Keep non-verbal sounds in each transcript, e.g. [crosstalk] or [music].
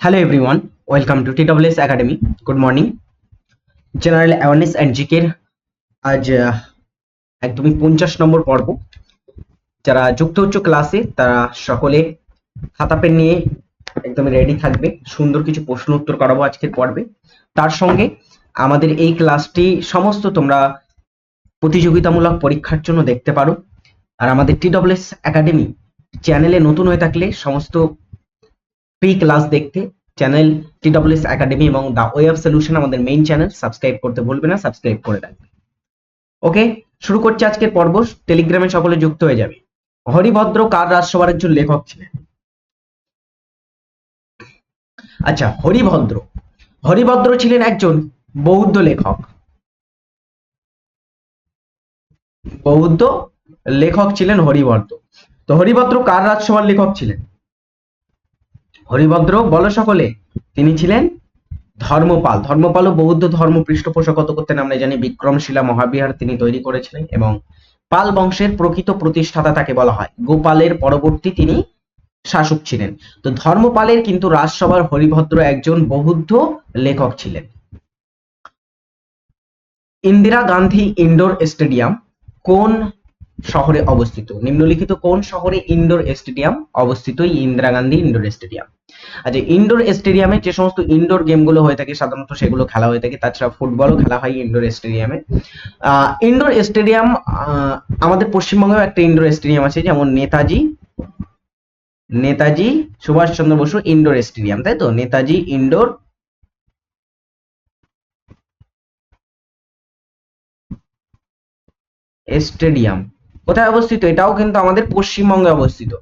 Hello everyone, welcome to TWS Academy. Good morning. General awareness and জিকের আজ একদমই পঞ্চাশ নম্বর পর্ব যারা যুক্ত হচ্ছে ক্লাসে তারা সকলে খাতা পেন নিয়ে একদমই রেডি থাকবে সুন্দর কিছু প্রশ্ন উত্তর করাবো আজকের পর্বে তার সঙ্গে আমাদের এই ক্লাসটি সমস্ত তোমরা প্রতিযোগিতামূলক পরীক্ষার জন্য দেখতে পারো আর আমাদের টিডব্লিউএস একাডেমি চ্যানেলে নতুন হয়ে থাকলে সমস্ত ফ্রি ক্লাস দেখতে চ্যানেল টিডব্লিউএস একাডেমি এবং দা ওয়ে অফ সলিউশন আমাদের মেইন চ্যানেল সাবস্ক্রাইব করতে ভুলবে না সাবস্ক্রাইব করে রাখবে। ওকে শুরু করছি আজকের পর্ব। টেলিগ্রামে সকলে যুক্ত হয়ে যাবে। হরিভদ্র কার রাজসভার একজন লেখক ছিলেন? আচ্ছা হরিভদ্র। হরিভদ্র ছিলেন একজন বৌদ্ধ লেখক। বৌদ্ধ লেখক ছিলেন হরিভদ্র তো হরিভদ্র কার রাজসভার লেখক ছিলেন? হরিভদ্র, বলো সকলে। তিনি ছিলেন ধর্মপাল। ধর্মপালও বৌদ্ধ ধর্ম পৃষ্ঠপোষকতা করতেন আমরা জানি বিক্রমশিলা মহাবিহার তিনি তৈরি করেছিলেন এবং পাল বংশের প্রকৃত প্রতিষ্ঠাতা তাকে বলা হয়। গোপালের পরবর্তী তিনি শাসক ছিলেন। তো ধর্মপালের কিন্তু রাজসভার হরিভদ্র একজন বৌদ্ধ লেখক ছিলেন। ইন্দিরা গান্ধী ইনডোর স্টেডিয়াম কোন শহরে অবস্থিত। নিম্নলিখিত কোন শহরে ইনডোর স্টেডিয়াম? অবস্থিত ইন্দিরা গান্ধী ইনডোর স্টেডিয়াম। আচ্ছা ইনডোর স্টেডিয়ামে যে সমস্ত ইনডোর গেমগুলো হয়ে থাকে, সাধারণত সেগুলো খেলা হয়ে থাকে। তাছাড়া ফুটবলও খেলা হয় ইনডোর স্টেডিয়ামে। ইনডোর স্টেডিয়াম আমাদের পশ্চিমবঙ্গেও একটা ইনডোর স্টেডিয়াম আছে, যেমন নেতাজি নেতাজি সুভাষচন্দ্র বসু ইনডোর স্টেডিয়াম, তাই তো? Netaji indoor stadium. কোথায় অবস্থিত? এটাও কিন্তু আমাদের পশ্চিমবঙ্গে অবস্থিত।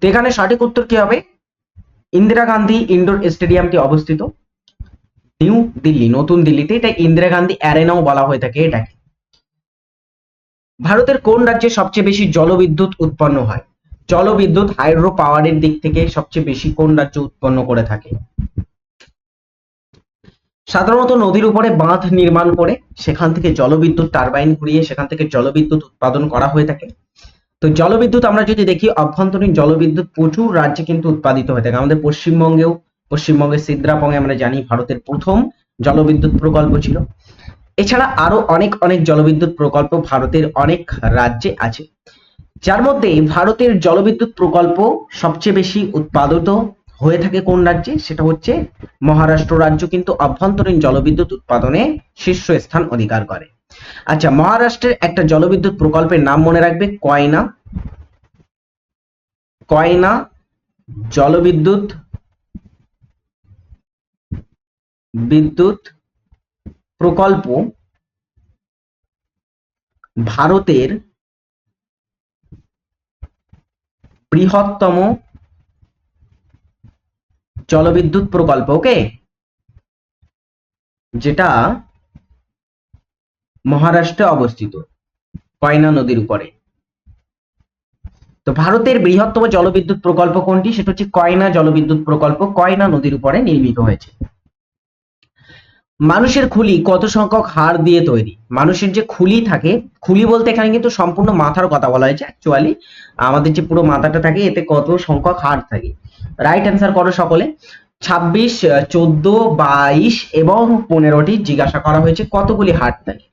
তো এখানে সঠিক উত্তর কি হবে? ইন্দিরা গান্ধী ইনডোর স্টেডিয়ামটি অবস্থিত। নিউ দিল্লি, নতুন দিল্লিতে এটা ইন্দিরা গান্ধী অ্যারেনাও বলা হয়ে থাকে এটাকে। ভারতের কোন রাজ্যে সবচেয়ে বেশি জলবিদ্যুৎ উৎপন্ন হয়? জলবিদ্যুৎ, হাইড্রো পাওয়ারের দিক থেকে সবচেয়ে বেশি কোন রাজ্য উৎপন্ন করে থাকে? সাধারণত নদীর উপরে বাঁধ নির্মাণ করে সেখান থেকে জলবিদ্যুৎ টারবাইন ঘুরিয়ে সেখান থেকে জলবিদ্যুৎ উৎপাদন করা হয়ে থাকে। তো জলবিদ্যুৎ আমরা যদি দেখি, অভ্যন্তরীণ জলবিদ্যুৎ প্রচুর রাজ্যে কিন্তু উৎপাদিত হয়ে থাকে। আমাদের পশ্চিমবঙ্গেও, পশ্চিমবঙ্গের সিদ্রাপঙে আমরা জানি ভারতের প্রথম জলবিদ্যুৎ প্রকল্প ছিল। এছাড়া আরও অনেক অনেক জলবিদ্যুৎ প্রকল্প ভারতের অনেক রাজ্যে আছে। যার মধ্যে ভারতের জলবিদ্যুৎ প্রকল্প সবচেয়ে বেশি উৎপাদিত হয়ে থাকে কোন রাজ্যে? সেটা হচ্ছে মহারাষ্ট্র রাজ্য, কিন্তু অভ্যন্তরীণ জলবিদ্যুৎ উৎপাদনে শীর্ষ স্থান অধিকার করে। আচ্ছা মহারাষ্ট্রের একটা জলবিদ্যুৎ প্রকল্পের নাম মনে রাখবে? কয়না? কয়না জলবিদ্যুৎ বিদ্যুৎ প্রকল্প ভারতের বৃহত্তম জলবিদ্যুৎ প্রকল্প, ওকে? যেটা মহারাষ্ট্রে অবস্থিত, কয়না নদীর উপরে। তো ভারতের বৃহত্তম জলবিদ্যুৎ প্রকল্প কোনটি? সেটা হচ্ছে কয়না জলবিদ্যুৎ প্রকল্প, কয়না নদীর উপরে নির্মিত হয়েছে। মানুষের খুলি কত সংখ্যক হাড় দিয়ে তৈরি? মানুষের যে খুলি থাকে, খুলি বলতে এখানে কিন্তু সম্পূর্ণ মাথার কথা বলা হয়েছে অ্যাকচুয়ালি আমাদের যে পুরো মাথাটা থাকে, এতে কত সংখ্যক হাড় থাকে? রাইট অ্যান্সার করো সকলে। ছাব্বিশ, চোদ্দ, বাইশ এবং পনেরোটি জিজ্ঞাসা করা হয়েছে, কতগুলি হাড় থাকে?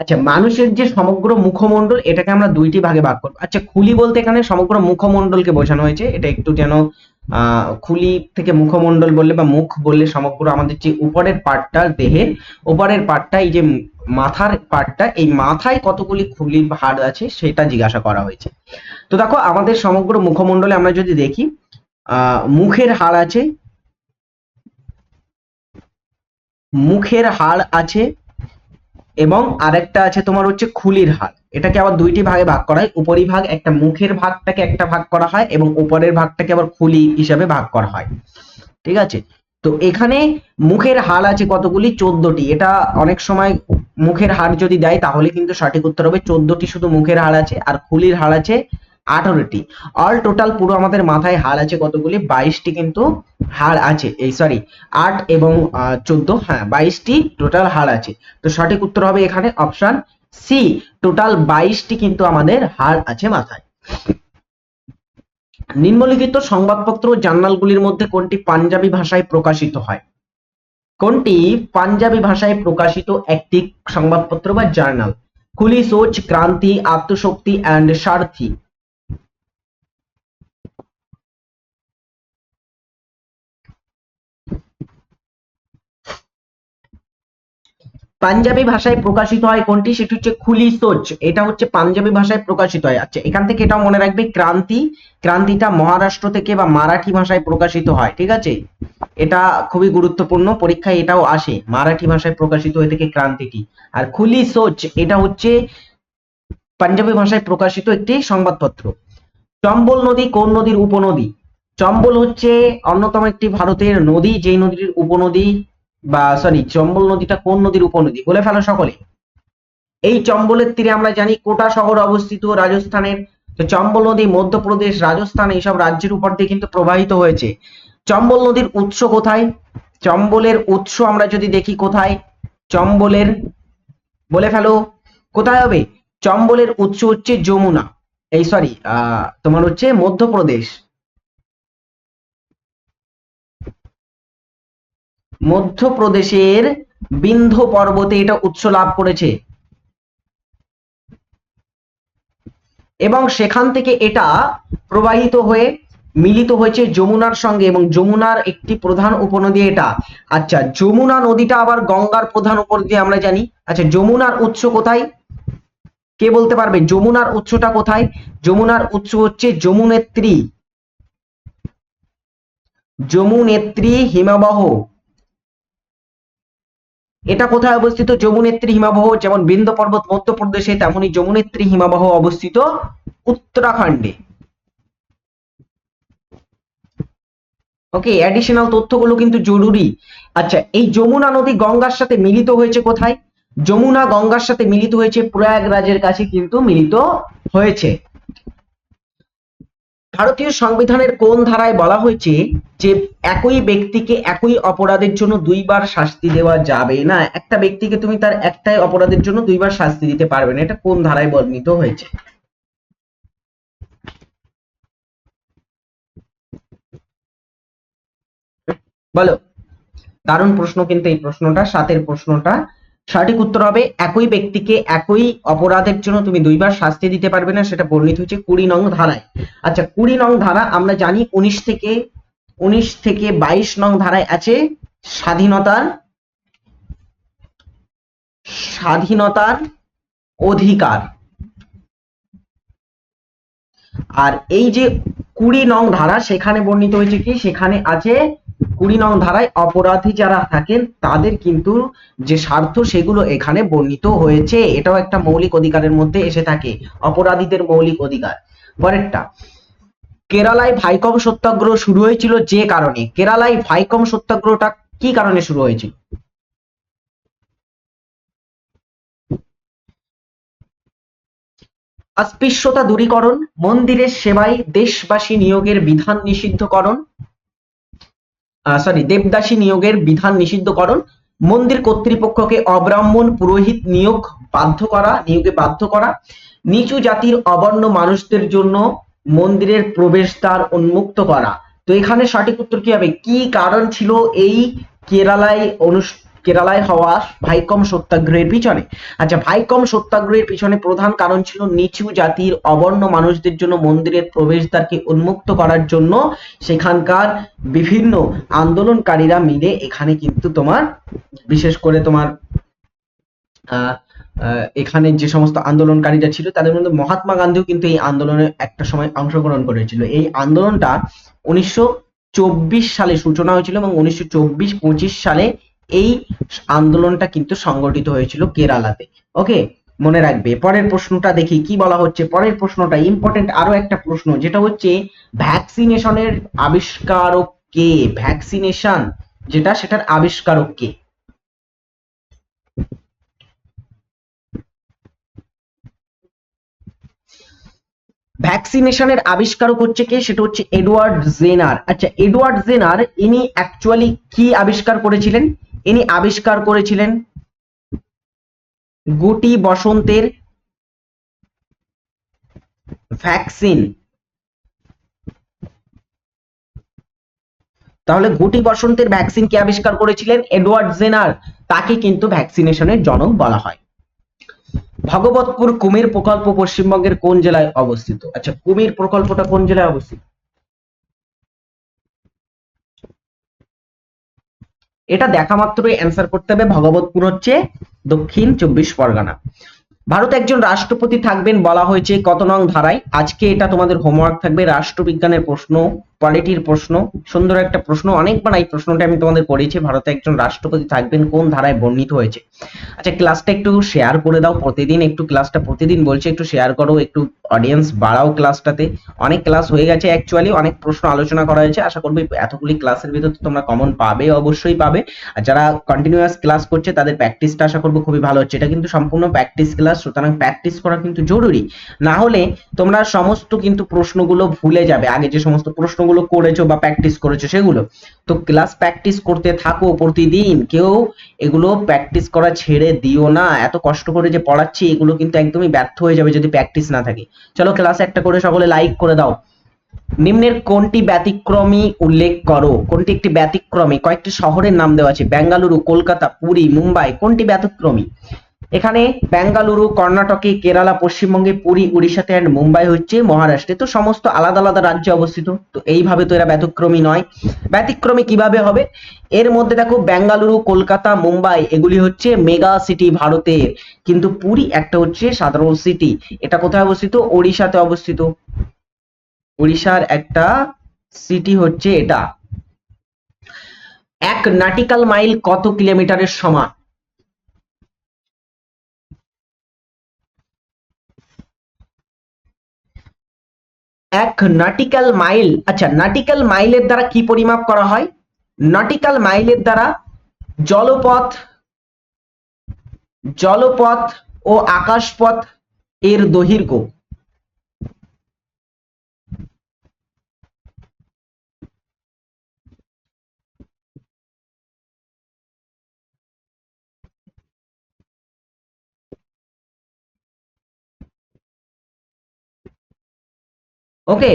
আচ্ছা মানুষের যে সমগ্র মুখমণ্ডল, এটাকে আমরা দুইটি ভাগে ভাগ করব। আচ্ছা খুলি বলতে এখানে সমগ্র মুখমণ্ডলকে বোঝানো হয়েছে, এটা একটু যেন খুলি থেকে মুখমণ্ডল বললে বা মুখ বললে সমগ্র আমাদের যে উপরের পার্টটা দেহের উপরের পার্টটা এই যে মাথার পার্টটা এই মাথায় কতগুলি খুলির হাড় আছে সেটা জিজ্ঞাসা করা হয়েছে। তো দেখো, আমাদের সমগ্র মুখমণ্ডলে আমরা যদি দেখি মুখের হাড় আছে, মুখের হাড় আছে এবং আরেকটা আছে তোমার হচ্ছে খুলির হাড় এটাকে আবার দুইটি ভাগে ভাগ করা হয়। উপরিভাগ একটা মুখের ভাগটাকে একটা ভাগ করা হয় এবং উপরের ভাগটাকে আবার খুলি হিসাবে ভাগ করা হয়। ঠিক আছে? তো এখানে মুখের হাল আছে কতগুলি? চোদ্দটি। এটা অনেক সময় মুখের হাড় যদি দেয় তাহলে কিন্তু সঠিক উত্তর হবে চোদ্দটি শুধু মুখের হাড় আছে আর খুলির হাড় আছে আঠারোটি। অল টোটাল পুরো আমাদের মাথায় হাড় আছে কতগুলি? বাইশটি কিন্তু হাড় আছে। এই সরি আট এবং চোদ্দ হ্যাঁ বাইশটি টোটাল হাড় আছে। তো সঠিক উত্তর হবে এখানে অপশন সি টোটাল বাইশটি কিন্তু আমাদের হাড় আছে মাথায়। নিম্নলিখিত সংবাদপত্র জার্নালগুলির মধ্যে কোনটি পাঞ্জাবি ভাষায় প্রকাশিত হয়? কোনটি পাঞ্জাবি ভাষায় প্রকাশিত একটি সংবাদপত্র বা জার্নাল? খুলি, সোচ, ক্রান্তি, আত্মশক্তি অ্যান্ড সারথি। পাঞ্জাবি ভাষায় প্রকাশিত হয় কোনটি? সেটি হচ্ছে খুলি সোচ এটা হচ্ছে পাঞ্জাবি ভাষায় প্রকাশিত হয়। আচ্ছা এখান থেকে এটাও মনে রাখবে, ক্রান্তি। ক্রান্তিটা মহারাষ্ট্র থেকে বা মারাঠি ভাষায় প্রকাশিত হয়, ঠিক আছে? এটা খুবই গুরুত্বপূর্ণ পরীক্ষায় এটাও আসে, মারাঠি ভাষায় প্রকাশিত হয়ে থেকে ক্রান্তিটি। আর খুলি সোচ এটা হচ্ছে পাঞ্জাবি ভাষায় প্রকাশিত একটি সংবাদপত্র। চম্বল নদী কোন নদীর উপনদী? চম্বল হচ্ছে অন্যতম একটি ভারতের নদী, যেই নদীর উপনদী বা সরি চম্বল নদীটা কোন নদীর উপনদী? বলে ফেলো সকলে এই চম্বলের তীরে আমরা জানি কোটা শহর অবস্থিত রাজস্থানের। তো চম্বল নদী মধ্যপ্রদেশ, রাজস্থান, এইসব রাজ্যের উপর দিয়ে কিন্তু প্রবাহিত হয়েছে। চম্বল নদীর উৎস কোথায়? চম্বলের উৎস আমরা যদি দেখি কোথায়? চম্বলের, বলে ফেলো, কোথায় হবে? চম্বলের উৎস হচ্ছে যমুনা। এই সরি তোমার হচ্ছে মধ্যপ্রদেশ। মধ্যপ্রদেশের বিন্ধ্য পর্বতে এটা উৎস লাভ করেছে। এবং সেখান থেকে এটা প্রবাহিত হয়ে মিলিত হয়েছে যমুনার সঙ্গে এবং যমুনার একটি প্রধান উপনদী এটা। আচ্ছা যমুনা নদীটা আবার গঙ্গার প্রধান উপনদী আমরা জানি। আচ্ছা যমুনার উৎস কোথায়? কে বলতে পারবে? যমুনার উৎসটা কোথায়? যমুনার উৎস হচ্ছে যমুনেত্রী। যমুনেত্রী হিমাবহ। এটা কোথায় অবস্থিত? যমুনেত্রী হিমাবহ, যেমন বৃন্দ পর্বত মধ্যপ্রদেশে তেমনই যমুনেত্রী হিমাবহ অবস্থিত উত্তরাখণ্ডে। ওকে অ্যাডিশনাল তথ্যগুলো কিন্তু জরুরি। আচ্ছা এই যমুনা নদী গঙ্গার সাথে মিলিত হয়েছে কোথায়? যমুনা গঙ্গার সাথে মিলিত হয়েছে প্রয়াগরাজের কাছে কিন্তু মিলিত হয়েছে। ভারতীয় সংবিধানের কোন ধারায় বলা হয়েছে যে একই ব্যক্তিকে একই অপরাধের জন্য দুইবার শাস্তি দেওয়া যাবে? না, একটা ব্যক্তিকে তুমি তার একটাই অপরাধের জন্য দুইবার শাস্তি দিতে পারবে না। এটা কোন ধারায় বর্ণিত হয়েছে? বলো। দারুণ প্রশ্ন কিন্তু এই প্রশ্নটা, সাতের প্রশ্নটা। সঠিক উত্তর হবে, একই ব্যক্তিকে একই অপরাধের জন্য তুমি দুইবার শাস্তি দিতে পারবে না, সেটা বর্ণিত হচ্ছে কুড়ি নং ধারায়। আচ্ছা কুড়ি নং ধারা আমরা জানি উনিশ থেকে উনিশ থেকে বাইশ নং ধারায় আছে স্বাধীনতার স্বাধীনতার অধিকার। আর এই যে কুড়ি নং ধারা, সেখানে বর্ণিত হয়েছে কি? সেখানে আছে কুড়ি নং ধারায় অপরাধী যারা থাকেন, তাদের কিন্তু যে স্বার্থ সেগুলো এখানে বর্ণিত হয়েছে। এটাও একটা মৌলিক অধিকারের মধ্যে এসে থাকে, অপরাধীদের মৌলিক অধিকার। পরেরটা, কেরালায় ভাইকম সত্যাগ্রহ শুরু হয়েছিল যে কারণে? কেরালায় ভাইকম সত্যাগ্রহটা কি কারণে শুরু হয়েছিল? অস্পৃশ্যতা দূরীকরণ, মন্দিরের সেবায় দেশবাসী নিয়োগের বিধান নিষিদ্ধকরণ সরি দেবদাসী নিয়োগের বিধান নিষিদ্ধকরণ, মন্দির কর্তৃপক্ষকে অব্রাহ্মণ পুরোহিত নিয়োগ বাধ্য করা, নিয়োগে বাধ্য করা, নিচু জাতির অবর্ণ মানুষদের জন্য মন্দিরের প্রবেশ প্রবেশদ্বার উন্মুক্ত করা। তো এখানে সঠিক উত্তর কি হবে? কি কারণ ছিল এই কেরালায় অনুষ্ঠিত কেরালায় হওয়া ভাইকম সত্যাগ্রহের পিছনে। আচ্ছা ভাইকম সত্যাগ্রহের পিছনে প্রধান কারণ ছিল নিচু জাতির অবর্ণ মানুষদের জন্য মন্দিরের প্রবেশদ্বারকে উন্মুক্ত করার জন্য সেখানকার বিভিন্ন আন্দোলনকারীরা মিলে এখানে কিন্তু তোমার, বিশেষ করে তোমার, আহ এখানে যে সমস্ত আন্দোলনকারীরা ছিল তাদের মধ্যে মহাত্মা গান্ধীও কিন্তু এই আন্দোলনে একটা সময় অংশগ্রহণ করেছিল। এই আন্দোলনটা উনিশশো চব্বিশ সালে সূচনা হয়েছিল এবং উনিশশো চব্বিশ পঁচিশ সালে এই আন্দোলনটা কিন্তু সংগঠিত হয়েছিল কেরালাতে। ওকে? মনে রাখবে, পরের প্রশ্নটা দেখি, কি বলা হচ্ছে? পরের প্রশ্নটা ইম্পর্টেন্ট আরও একটা প্রশ্ন, যেটা হচ্ছে ভ্যাকসিনেশনের আবিষ্কারক কে? ভ্যাকসিনেশন, যেটা সেটার আবিষ্কারক কে? ভ্যাকসিনেশনের আবিষ্কারক হচ্ছে কে? সেটা হচ্ছে এডওয়ার্ড জেনার। আচ্ছা এডওয়ার্ড জেনার, ইনি অ্যাকচুয়ালি কি আবিষ্কার করেছিলেন? ইনি আবিষ্কার করেছিলেন গুটি বসন্তের ভ্যাকসিন। তাহলে গুটি বসন্তের ভ্যাকসিন কে আবিষ্কার করেছিলেন? Edward Jenner. তাকে কিন্তু ভ্যাকসিনেশনের জনক বলা হয়। ভগবতপুর কুমির প্রকল্প পশ্চিমবঙ্গের কোন জেলায় অবস্থিত? আচ্ছা কুমির প্রকল্পটা কোন জেলায় অবস্থিত? এটা দেখা মাত্রই অ্যান্সার করতে হবে। ভগবতপুর হচ্ছে দক্ষিণ চব্বিশ পরগনা। ভারত একজন রাষ্ট্রপতি থাকবেন বলা হয়েছে কত নং ধারায় আজকে এটা তোমাদের হোমওয়ার্ক থাকবে। রাষ্ট্রবিজ্ঞানের প্রশ্ন পলিটির প্রশ্ন, সুন্দর একটা প্রশ্ন, অনেকবার এই প্রশ্নটা আমি তোমাদের করেছি, ভারতে একজন রাষ্ট্রপতি থাকবেন, কোন ধারায় বর্ণিত হয়েছে। আচ্ছা ক্লাসটা একটু শেয়ার করে দাও প্রতিদিন, একটু ক্লাসটা প্রতিদিন বলছে, একটু শেয়ার করো, একটু অডিয়েন্স বাড়াও ক্লাসটাতে অনেক ক্লাস হয়ে গেছে অ্যাকচুয়ালি অনেক প্রশ্ন আলোচনা করা হয়েছে, আশা করব এতগুলি ক্লাসের ভিতর তোমরা কমন পাবে, অবশ্যই পাবে। আর যারা কন্টিনিউয়াস ক্লাস করছে, তাদের প্র্যাকটিসটা আশা করব খুবই ভালো হচ্ছে। এটা কিন্তু সম্পূর্ণ প্র্যাকটিস ক্লাস সুতরাং প্র্যাকটিস করা কিন্তু জরুরি। না হলে তোমরা সমস্ত কিন্তু প্রশ্নগুলো ভুলে যাবে। আগে যে সমস্ত প্রশ্নগুলো করেছ বা প্র্যাকটিস করেছ সেগুলো। তো ক্লাস প্র্যাকটিস করতে থাকো প্রতিদিন। কেউ এগুলো প্র্যাকটিস করা ছেড়ে দিও না। এত কষ্ট করে যে পড়াচ্ছি, এগুলো কিন্তু একদমই ব্যর্থ হয়ে যাবে যদি প্র্যাকটিস না থাকে। চলো ক্লাস একটা করে সকলে লাইক করে দাও। নিম্নের কোনটি ব্যতিক্রমী উল্লেখ করো? কোনটি একটি ব্যতিক্রমী? কয়েকটি শহরের নাম দেওয়া আছে। বেঙ্গালুরু, কলকাতা, পুরী, মুম্বাই, কোনটি ব্যতিক্রমী? এখানে বেঙ্গালুরু, কর্ণাটকে, কেরালা, পশ্চিমবঙ্গে, পুরী, উড়িষ্যাতে অ্যান্ড মুম্বাই হচ্ছে মহারাষ্ট্রে। তো সমস্ত আলাদা আলাদা রাজ্যে অবস্থিত। তো এইভাবে তো এরা ব্যতিক্রমী নয়। ব্যতিক্রমী কীভাবে হবে? এর মধ্যে দেখো বেঙ্গালুরু, কলকাতা, মুম্বাই, এগুলি হচ্ছে মেগা সিটি ভারতের। কিন্তু পুরী একটা হচ্ছে সাধারণ সিটি। এটা কোথায় অবস্থিত? ওড়িশাতে অবস্থিত। উড়িষ্যার একটা সিটি হচ্ছে এটা। এক নাটিক্যাল মাইল কত কিলোমিটারের সমান? এক নাটিক্যাল মাইল আচ্ছা নাটিক্যাল মাইলের দ্বারা কি পরিমাপ করা হয়? নাটিক্যাল মাইলের দ্বারা জলপথ জলপথ ও আকাশপথ এর দৈর্ঘ্য। ওকে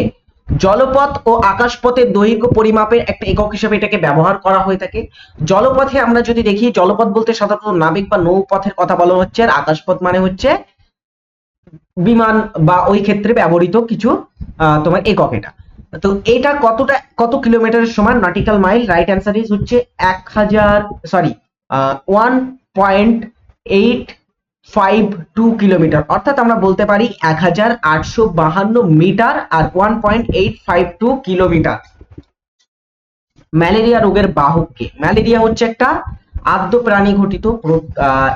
জলপথ ও আকাশপথের দৈর্ঘ্য পরিমাপের একটা একক হিসেবে এটাকে ব্যবহার করা হয়ে থাকে। জলপথে আমরা যদি দেখি, জলপথ বলতে সাধারণত নাবিক বা নৌপথের কথা বলা হচ্ছে, আর আকাশপথ মানে হচ্ছে বিমান বা ওই ক্ষেত্রে ব্যবহৃত কিছু তোমার একক এটা। তো এটা কতটা, কত কিলোমিটারের সমান? Nautical mile right answer is হচ্ছে এক হাজার sorry one point eight five two kilometre অর্থাৎ আমরা বলতে পারি এক হাজার আটশো বাহান্ন মিটার আর one point eight five two kilometre malaria রোগের বাহককে ম্যালেরিয়া হচ্ছে একটা আদ্য প্রাণী ঘটিত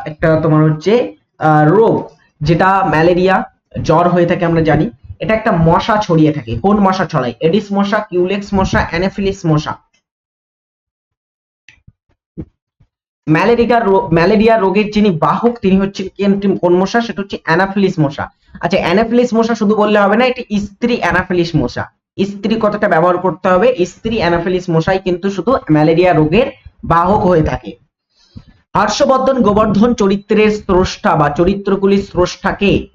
একটা তোমার হচ্ছে রোগ যেটা ম্যালেরিয়া, জ্বর হয়ে থাকে আমরা জানি। এটা একটা মশা ছড়িয়ে থাকে। কোন মশা ছড়ায়? এডিস মশা, কিউলেক্স মশা, অ্যানাফিলিস মশা। ম্যালেরিয়া ম্যালেরিয়া রোগের যিনি বাহক, তিনি হচ্ছেন কেন- কোন মশা? সেটা হচ্ছে অ্যানাফিলিস মশা। আচ্ছা অ্যানাফিলিস মশা শুধু বললে হবে না, এটি স্ত্রী অ্যানাফিলিস মশা। স্ত্রী কথাটা ব্যবহার করতে হবে? স্ত্রী অ্যানাফিলিস মশাই কিন্তু শুধু ম্যালেরিয়া রোগের বাহক হয়ে থাকে। হর্ষবর্ধন গোবর্ধন চরিত্রের স্রষ্টা বা চরিত্রগুলির স্রষ্টাকে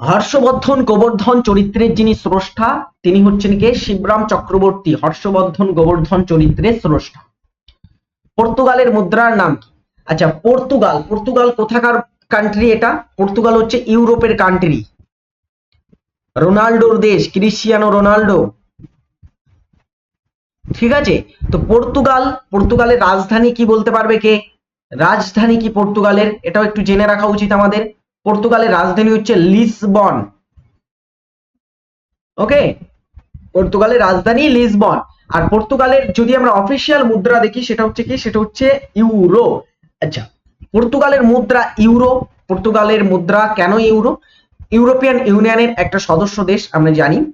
হর্ষবর্ধন গোবর্ধন চরিত্রের যিনি স্রষ্টা, তিনি হচ্ছেন কে? শিবরাম চক্রবর্তী, হর্ষবর্ধন গোবর্ধন চরিত্রের স্রষ্টা। পর্তুগালের মুদ্রার নাম কি? আচ্ছা পর্তুগাল পর্তুগাল কোথাকার কান্ট্রি এটা? পর্তুগাল হচ্ছে ইউরোপের কান্ট্রি রোনাল্ডোর দেশ, ক্রিশ্চিয়ানো রোনাল্ডো। ঠিক আছে? তো পর্তুগাল, পর্তুগালের রাজধানী কি বলতে পারবে কে? রাজধানী কি পর্তুগালের? এটাও একটু জেনে রাখা উচিত আমাদের। পর্তুগালের রাজধানী হচ্ছে লিসবন। ওকে? পর্তুগালের রাজধানী লিসবন। আর পর্তুগালের যদি আমরা অফিসিয়াল মুদ্রা দেখি, সেটা হচ্ছে কি? সেটা হচ্ছে ইউরো। আচ্ছা পর্তুগালের মুদ্রা ইউরো। পর্তুগালের মুদ্রা কেন ইউরো? ইউরোপিয়ান ইউনিয়নের একটা সদস্য দেশ, আমরা জানি।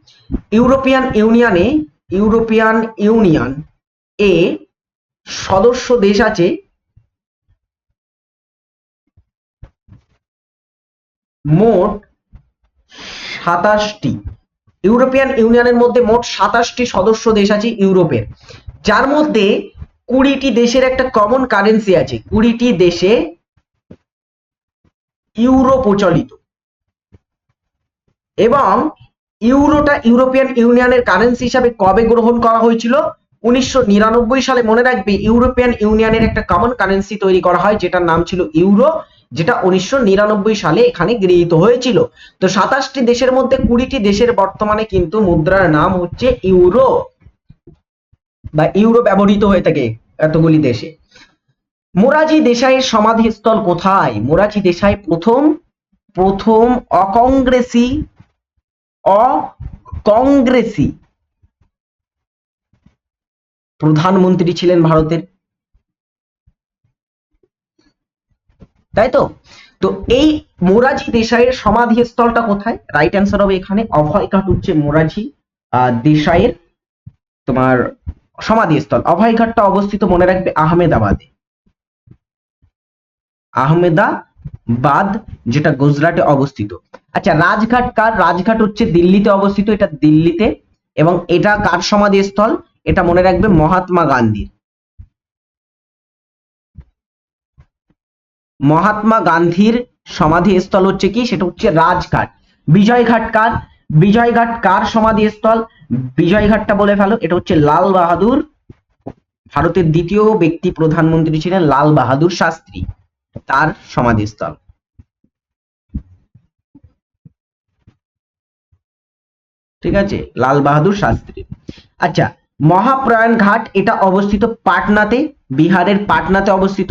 ইউরোপিয়ান ইউনিয়নে, ইউরোপিয়ান ইউনিয়ন এ সদস্য দেশ আছে মোট সাতাশটি। ইউরোপিয়ান ইউনিয়নের মধ্যে মোট সাতাশটি সদস্য দেশ আছে ইউরোপের। যার মধ্যে কুড়িটি দেশের একটা কমন কারেন্সি আছে। কুড়িটি দেশে ইউরো প্রচলিত। এবং ইউরোটা ইউরোপিয়ান ইউনিয়নের কারেন্সি হিসাবে কবে গ্রহণ করা হয়েছিল? উনিশশো নিরানব্বই সালে মনে রাখবে, ইউরোপিয়ান ইউনিয়নের একটা কমন কারেন্সি তৈরি করা হয়, যেটার নাম ছিল ইউরো। যেটা উনিশশো নিরানব্বই সালে এখানে গৃহীত হয়েছিল। তো সাতাশটি দেশের মধ্যে কুড়িটি দেশের বর্তমানে কিন্তু মুদ্রার নাম হচ্ছে ইউরো বা ইউরো ব্যবহৃত হয়ে থাকে এতগুলি দেশে। মোরাজি দেশাইয়ের সমাধিস্থল কোথায়? মোরাজি দেশাই প্রথম প্রথম অকংগ্রেসি অকংগ্রেসি প্রধানমন্ত্রী ছিলেন ভারতের। তাই তো? তো এই মোরাজি দেশাইয়ের সমাধিস্থলটা কোথায়? রাইট অ্যান্সার হবে এখানে অভয়ঘাট হচ্ছে মোরাজি দেশাইয়ের তোমার সমাধি সমাধিস্থল অভয়ঘাটটা অবস্থিত মনে রাখবে আহমেদাবাদে। আহমেদাবাদ, যেটা গুজরাটে অবস্থিত। আচ্ছা রাজঘাট কার? রাজঘাট হচ্ছে দিল্লিতে অবস্থিত, এটা দিল্লিতে। এবং এটা কার সমাধিস্থল এটা মনে রাখবে মহাত্মা গান্ধীর। মহাত্মা গান্ধীর সমাধিস্থল হচ্ছে কি? সেটা হচ্ছে রাজঘাট। বিজয়ঘাট কার? বিজয়ঘাট কার সমাধিস্থল? বিজয়ঘাটটা বলে ফেলো, এটা হচ্ছে লাল বাহাদুর ভারতের দ্বিতীয় ব্যক্তি প্রধানমন্ত্রী ছিলেন লাল বাহাদুর শাস্ত্রী, তার সমাধিস্থল। ঠিক আছে? লাল বাহাদুর শাস্ত্রী। আচ্ছা মহাপ্রয়াণ ঘাট, এটা অবস্থিত পাটনাতে, বিহারের পাটনাতে অবস্থিত।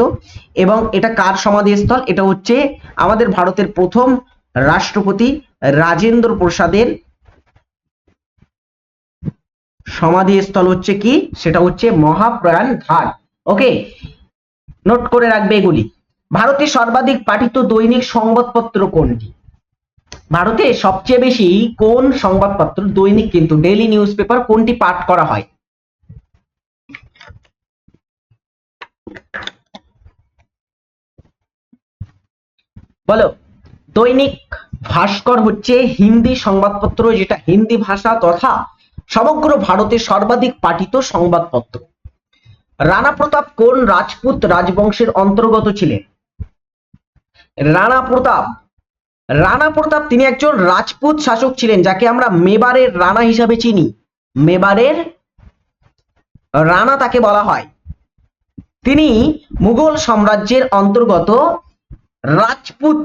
এবং এটা কার সমাধিস্থল? এটা হচ্ছে আমাদের ভারতের প্রথম রাষ্ট্রপতি রাজেন্দ্র প্রসাদের সমাধিস্থল হচ্ছে কি? সেটা হচ্ছে মহাপ্রয়াণ ঘাট। ওকে নোট করে রাখবে এগুলি। ভারতের সর্বাধিক পাঠিত দৈনিক সংবাদপত্র কোনটি? ভারতে সবচেয়ে বেশি কোন সংবাদপত্র, দৈনিক কিন্তু ডেইলি নিউজ পেপার কোনটি পাঠ করা হয়? বলো। দৈনিক ভাস্কর হচ্ছে হিন্দি সংবাদপত্র, যেটা হিন্দি ভাষা তথা সমগ্র ভারতের সর্বাধিক পাঠিত সংবাদপত্র। রানা প্রতাপ কোন রাজপুত রাজবংশের অন্তর্গত ছিলেন? রানা প্রতাপ। রানা প্রতাপ তিনি একজন রাজপুত শাসক ছিলেন, যাকে আমরা মেবারের রানা হিসাবে চিনি। মেবারের রানা তাকে বলা হয়। তিনি মুঘল সাম্রাজ্যের অন্তর্গত রাজপুত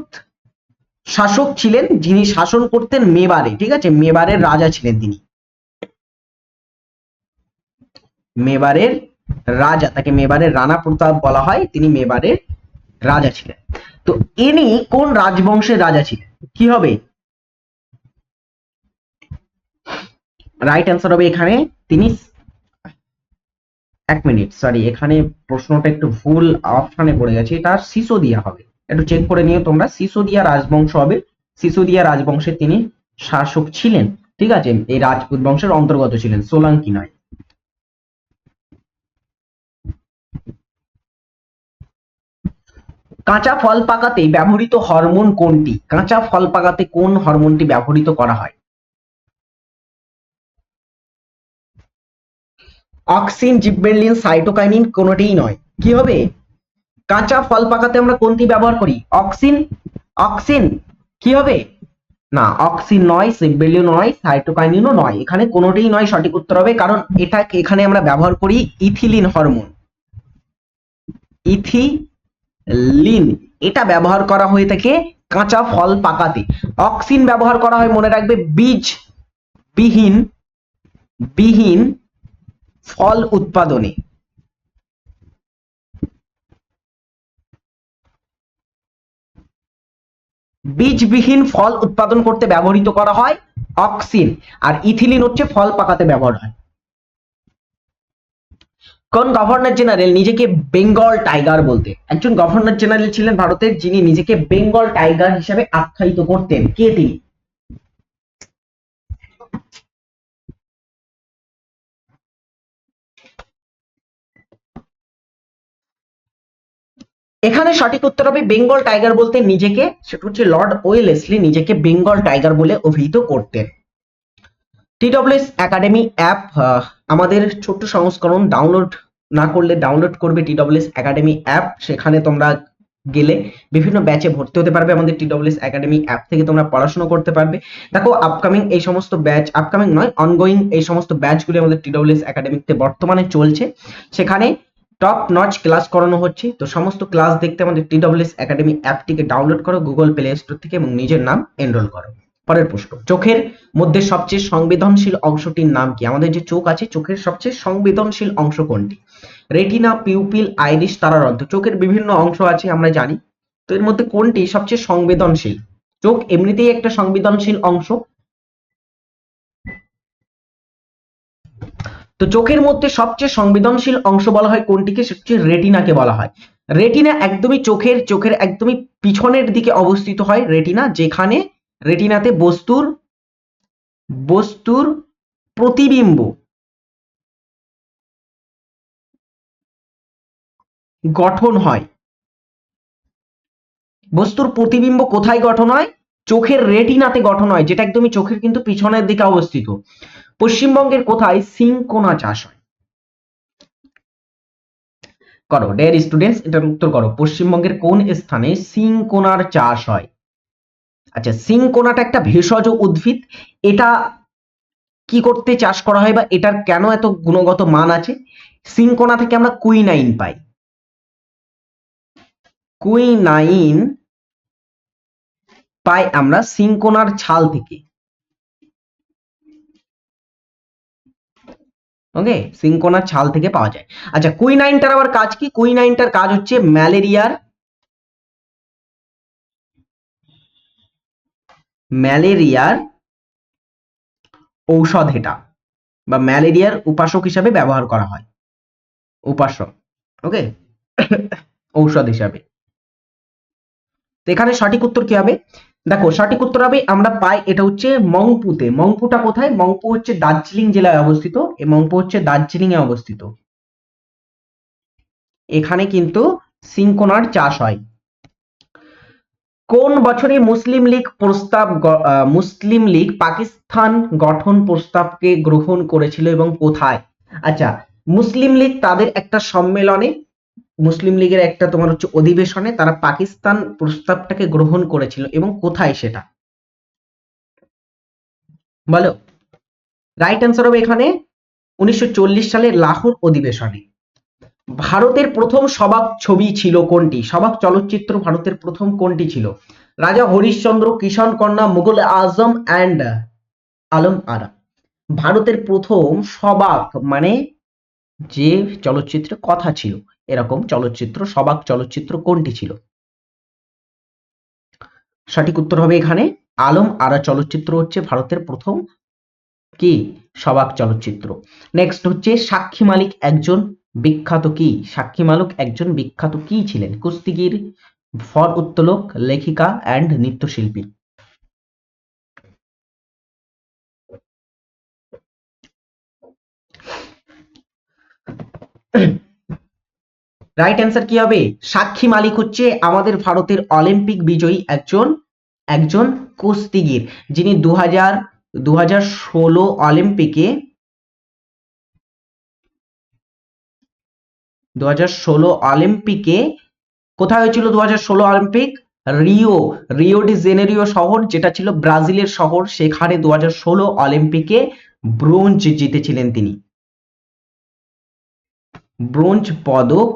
শাসক ছিলেন, যিনি শাসন করতেন মেবারে ঠিক আছে? মেবারের রাজা ছিলেন তিনি। মেবারের রাজা, তাকে মেবারের রানা প্রতাপ বলা হয়, তিনি মেবারের রাজা ছিলেন। তো ইনি কোন রাজবংশের রাজা ছিলেন? কি হবে? রাইট অ্যান্সার হবে এখানে, তিনি এক মিনিট সরি এখানে প্রশ্নটা একটু ভুল অপশনে পড়ে গেছে, এটা সিসোদিয়া হবে। একটু চেক করে নিও তোমরা। সিসোদিয়া রাজবংশ হবে। সিসোদিয়া রাজবংশের তিনি শাসক ছিলেন, ঠিক আছে? এই রাজপুত বংশের অন্তর্গত ছিলেন, সোলাঙ্কি নয়। কাঁচা ফল পাকাতে ব্যবহৃত হরমোন কোনটি? কাঁচা ফল পাকাতে কোন হরমোনটি ব্যবহৃত করা হয়? অক্সিন জিববেরলিন সাইটোকাইনিন কোনোটিই নয়। কি হবে? কাঁচা ফল পাকাতে আমরা কোনটি ব্যবহার করি? অক্সিন। অক্সিন কি হবে? না, অক্সিন নয় সিববেলিন নয়, সাইটোকাইনিনও নয়। এখানে কোনোটিই নয়, সঠিক উত্তর হবে, কারণ এটা এখানে আমরা ব্যবহার করি ইথিলিন হরমোন। ইথিলিন, এটা ব্যবহার করা হয়ে থাকে কাঁচা ফল পাকাতে। অক্সিন ব্যবহার করা হয়, মনে রাখবে, বীজ বিহীন বিহীন ফল উৎপাদনে। বীজবিহীন ফল উৎপাদন করতে ব্যবহৃত করা হয়, অক্সিন, আর ইথিলিন হচ্ছে ফল পাকাতে ব্যবহার হয়। কোন গভর্নর জেনারেল নিজেকে বেঙ্গল টাইগার বলতে একজন গভর্নর জেনারেল ছিলেন ভারতের, যিনি নিজেকে বেঙ্গল টাইগার হিসেবে আখ্যায়িত করতেন। কে তিনি? এখানে সঠিক উত্তর হবে বেঙ্গল টাইগার বলতে নিজেকে, সেটা হচ্ছে লর্ড ওয়েলেসলি নিজেকে বেঙ্গল টাইগার বলে অভিহিত করতেন। টিডব্লিউএস একাডেমি অ্যাপ আমাদের ছোট্ট সংস্করণ, ডাউনলোড না করলে ডাউনলোড করবে টিডব্লিউএস একাডেমি অ্যাপ, সেখানে তোমরা গেলে বিভিন্ন ব্যাচে ভর্তি হতে পারবে আমাদের টিডব্লিউএস একাডেমি অ্যাপ থেকে তোমরা পড়াশোনা করতে পারবে। দেখো আপকামিং এই সমস্ত ব্যাচ আপকামিং নয় অনগোয়িং এই সমস্ত ব্যাচগুলি আমাদের টিডব্লিউএস একাডেমিতে বর্তমানে চলছে। সেখানে টপ নচ ক্লাস করানো হচ্ছে। তো সমস্ত ক্লাস দেখতে আমাদের টিডব্লিউএস একাডেমি অ্যাপটিকে ডাউনলোড করো গুগল প্লে স্টোর থেকে এবং নিজের নাম এনরোল করো। পরের প্রশ্ন, চোখের মধ্যে সবচেয়ে সংবেদনশীল অংশটির নাম কি? আমাদের যে চোখ আছে, চোখের সবচেয়ে সংবেদনশীল অংশ কোনটি? রেটিনা পিউপিল আইরিশ তারারন্ধ্র। চোখের বিভিন্ন অংশ আছে, আমরা জানি। তো এর মধ্যে কোনটি সবচেয়ে সংবেদনশীল? চোখ এমনিতেই একটা সংবেদনশীল অংশ। তো চোখের মধ্যে সবচেয়ে সংবেদনশীল অংশ বলা হয় কোনটিকে? সবচেয়ে রেটিনাকে বলা হয়। রেটিনা একদমই চোখের চোখের একদমই পিছনের দিকে অবস্থিত হয় রেটিনা, যেখানে রেটিনাতে বস্তুর বস্তুর প্রতিবিম্ব, গঠন হয়। বস্তুর প্রতিবিম্ব কোথায় গঠন হয়? চোখের রেটিনাতে গঠন হয়, যেটা একদমই চোখের কিন্তু পিছনের দিকে অবস্থিত। পশ্চিমবঙ্গের কোথায় সিংকোনা চাষ হয়? করো ডেয়ার স্টুডেন্টস এটার উত্তর করো। পশ্চিমবঙ্গের কোন স্থানে সিংকোনার চাষ হয়? আচ্ছা সিংকোনাটা একটা ভেষজ উদ্ভিদ। এটা কি করতে চাষ করা হয় বা এটার কেন এত গুণগত মান আছে? সিংকোনা থেকে আমরা কুইনাইন পাই। কুইনাইন পাই আমরা সিংকোনার ছাল থেকে। ওকে সিংকোনার ছাল থেকে পাওয়া যায়। আচ্ছা কুইনাইনটার আবার কাজ কি? কুইনাইনটার কাজ হচ্ছে ম্যালেরিয়ার ম্যালেরিয়ার ঔষধ এটা, বা ম্যালেরিয়ার উপাসক হিসাবে ব্যবহার করা হয়। উপাসক ওকে [coughs] ঔষধ হিসাবে। এখানে সঠিক উত্তর কি হবে? দেখো, সঠিক উত্তর হবে আমরা পাই, এটা হচ্ছে মংপুতে। মংপুটা কোথায়? মংপু হচ্ছে দার্জিলিং জেলায় অবস্থিত। এই মংপু হচ্ছে দার্জিলিং এ অবস্থিত। এখানে কিন্তু সিংকোনার চাষ হয়। কোন বছরে মুসলিম লীগ প্রস্তাব মুসলিম লীগ পাকিস্তান গঠন প্রস্তাবকে গ্রহণ করেছিল এবং কোথায়? আচ্ছা মুসলিম লীগ তাদের একটা সম্মেলনে মুসলিম লীগের একটা তোমার হচ্ছে অধিবেশনে তারা পাকিস্তান প্রস্তাবটাকে গ্রহণ করেছিল এবং কোথায় সেটা? বলো। রাইট অ্যান্সার হবে এখানে উনিশশো সালে লাহোর অধিবেশনে। ভারতের প্রথম সবাক ছবি ছিল কোনটি? সবাক চলচ্চিত্র ভারতের প্রথম কোনটি ছিল? রাজা হরিশ্চন্দ্র, কিষণ কন্যা, মুঘল আজম অ্যান্ড আলম আরা। ভারতের প্রথম সবাক মানে যে চলচ্চিত্রে কথা ছিল। এরকম চলচ্চিত্র, সবাক চলচ্চিত্র কোনটি ছিল? সঠিক উত্তর হবে এখানে, আলম আরা চলচ্চিত্র হচ্ছে ভারতের প্রথম কি? সবাক চলচ্চিত্র। নেক্সট হচ্ছে সাক্ষী মালিক একজন বিখ্যাত কি? সাক্ষী মালিক একজন বিখ্যাত কি ছিলেন? কুস্তিগির, ফর উত্তোলক, লেখিকা অ্যান্ড নৃত্যশিল্পী। রাইট অ্যান্সার কি হবে? সাক্ষী মালিক হচ্ছে আমাদের ভারতের অলিম্পিক বিজয়ী একজন একজন কুস্তিগির, যিনি দু হাজার দু হাজার ষোলো অলিম্পিকে দু হাজার ষোলো অলিম্পিকে কোথায় হয়েছিল দু হাজার ষোলো Olympic? Rio Rio de Janeiro শহর, যেটা ছিল ব্রাজিলের শহর, সেখানে দু হাজার ষোলো অলিম্পিকে ব্রোঞ্জ জিতেছিলেন তিনি। ব্রোঞ্জ পদক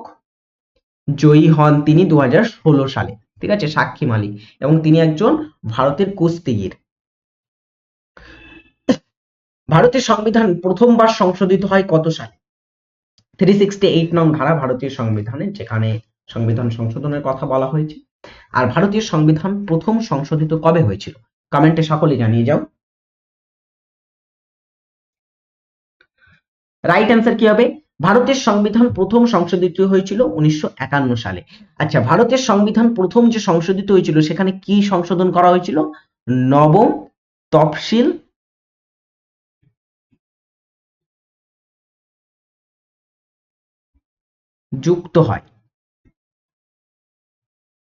জয়ী হন তিনি দু হাজার ষোলো সালে, ঠিক আছে? সাক্ষী মালিক এবং তিনি একজন ভারতের কুস্তিগির। ভারতের সংবিধান প্রথমবার সংশোধিত হয় কত সালে? থ্রি সিক্সটি এইট নং ধারা ভারতীয় সংবিধানে, যেখানে সংবিধান সংশোধনের কথা বলা হয়েছে। আর ভারতীয় সংবিধান প্রথম সংশোধিত কবে হয়েছিল? কমেন্টে সকলে জানিয়ে যাও। রাইট অ্যান্সার কি হবে? ভারতের সংবিধান প্রথম সংশোধিত হয়েছিল উনিশশো একান্ন সালে। আচ্ছা ভারতের সংবিধান প্রথম যে সংশোধিত হয়েছিল, সেখানে কি সংশোধন করা হয়েছিল? নবম তফসিল যুক্ত হয়।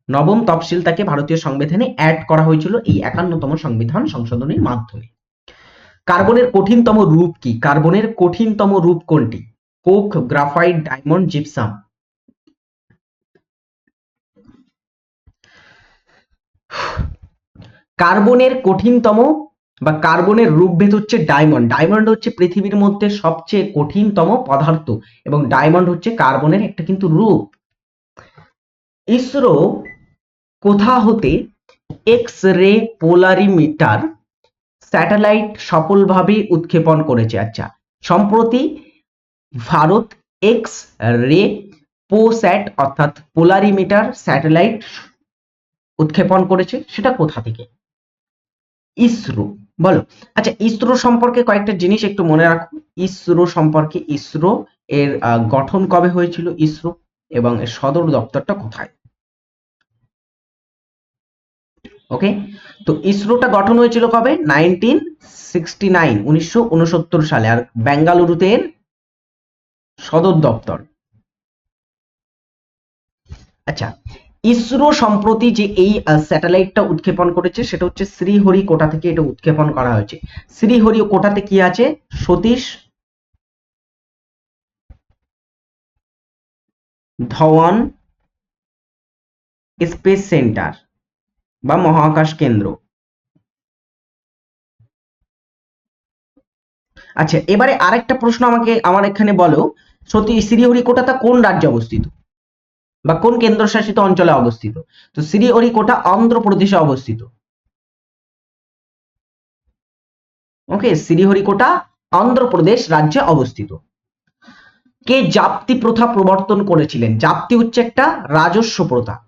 নবম তফসিল তাকে ভারতীয় সংবিধানে অ্যাড করা হয়েছিল এই একান্নতম সংবিধান সংশোধনের মাধ্যমে। কার্বনের কঠিনতম রূপ কি? কার্বনের কঠিনতম রূপ কোনটি? Coke, graphite, diamond, gypsum. কার্বনের কঠিনতম বা কার্বনের রূপভেদ হচ্ছে ডায়মন্ড। ডায়মন্ড হচ্ছে পৃথিবীর মধ্যে সবচেয়ে কঠিনতম পদার্থ এবং ডায়মন্ড হচ্ছে কার্বনের একটা কিন্তু রূপ। ইসরো কোথা হতে এক্স রে পোলারিমিটার স্যাটেলাইট সফলভাবে উৎক্ষেপণ করেছে? আচ্ছা সম্প্রতি ভারত এক্স রে পোস্যাট অর্থাৎ পোলারিমিটার স্যাটেলাইট উৎক্ষেপণ করেছে, সেটা কোথা থেকে? ইসরো। বলো। আচ্ছা ইসরো সম্পর্কে কয়েকটা জিনিস একটু মনে রাখো। ইসরো সম্পর্কে ইসরো এর গঠন কবে হয়েছিল ইসরো এবং এর সদর দপ্তরটা কোথায়? ওকে? তো ইসরোটা গঠন হয়েছিল কবে? নাইনটিন সিক্সটি নাইন, উনিশশো উনসত্তর সালে। আর বেঙ্গালুরুতে সদর দপ্তর। আচ্ছা ইসরো সম্প্রতি যে এই স্যাটেলাইটটা উৎক্ষেপণ করেছে, সেটা হচ্ছে শ্রীহরিকোটা থেকে এটা উৎক্ষেপণ করা হয়েছে। শ্রীহরিকোটাতে কি আছে? সতীশ ধওয়ান স্পেস সেন্টার বা মহাকাশ কেন্দ্র। আচ্ছা এবারে আরেকটা প্রশ্ন আমাকে, আমার এখানে বলো। সত্যি শ্রীহরিকোটাটা কোন রাজ্যে অবস্থিত? বা কোন কেন্দ্রশাসিত অঞ্চলে অবস্থিত? তো শ্রীহরিকোটা অন্ধ্রপ্রদেশে অবস্থিত। ওকে, শ্রীহরিকোটা অন্ধ্রপ্রদেশ রাজ্যে অবস্থিত। কে জাপ্তি প্রথা প্রবর্তন করেছিলেন? জাপ্তি হচ্ছে একটা রাজস্ব প্রথা।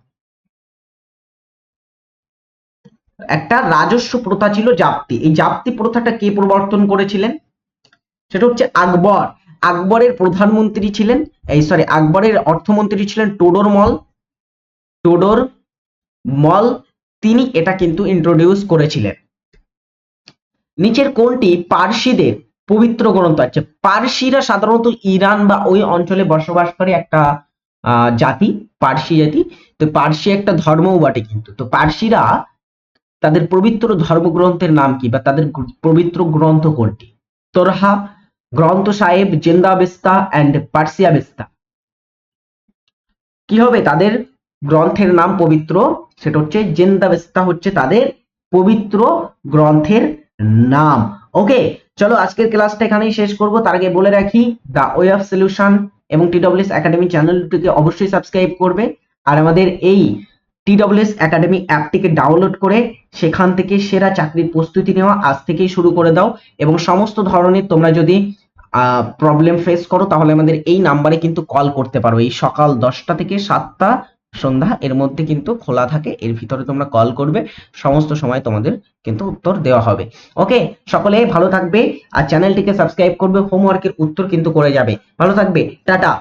একটা রাজস্ব প্রথা ছিল জাপ্তি। এই জাপ্তি প্রথাটা কে প্রবর্তন করেছিলেন? সেটা হচ্ছে আকবর। আকবরের প্রধানমন্ত্রী ছিলেন, এই সরি আকবরের অর্থমন্ত্রী ছিলেন টোডর মল। টোডর মল তিনি এটা কিন্তু ইন্ট্রোডিউস করেছিলেন। নিচের কোনটি পার্সিদের পবিত্র গ্রন্থ আছে। পার্সিরা সাধারণত ইরান বা ওই অঞ্চলে বসবাস করে একটা জাতি, পার্সি জাতি। তো পার্সি একটা ধর্মও বটে কিন্তু। তো পার্সিরা তাদের পবিত্র ধর্মগ্রন্থের নাম কি বা তাদের পবিত্র গ্রন্থ কোনটি? তোরহা গ্রন্থ সাহেব জেন্দাবেস্তা অ্যান্ড পার্সিয়াবেস্তা কি হবে তাদের গ্রন্থের নাম পবিত্র? সেটা হচ্ছে জেন্দাবেস্তা হচ্ছে তাদের পবিত্র গ্রন্থের নাম। ওকে চলো আজকের ক্লাসটা এখানেই শেষ করব। তার আগে বলে রাখি দা ওয়ে অফ সলিউশন এবং টিডব্লিউএস একাডেমি চ্যানেলটিকে অবশ্যই সাবস্ক্রাইব করবে। আর আমাদের এই টিডব্লিউএস একাডেমি অ্যাপটিকে ডাউনলোড করে সেখান থেকে সেরা চাকরির প্রস্তুতি নেওয়া আজ থেকেই শুরু করে দাও। এবং সমস্ত ধরনের তোমরা যদি প্রবলেম ফেস করো, তাহলে আমাদের এই নাম্বারে কিন্তু কল করতে পারো। এই সকাল দশটা থেকে সাতটা সন্ধ্যা, এর মধ্যে কিন্তু খোলা থাকে, এর ভিতরে তোমরা কল করবে, সমস্ত সময় তোমাদের কিন্তু উত্তর দেওয়া হবে। ওকে সকলে ভালো থাকবে, আর চ্যানেলটিকে সাবস্ক্রাইব করবে হোমওয়ার্কের উত্তর কিন্তু করে যাবে। ভালো থাকবে, টাটা।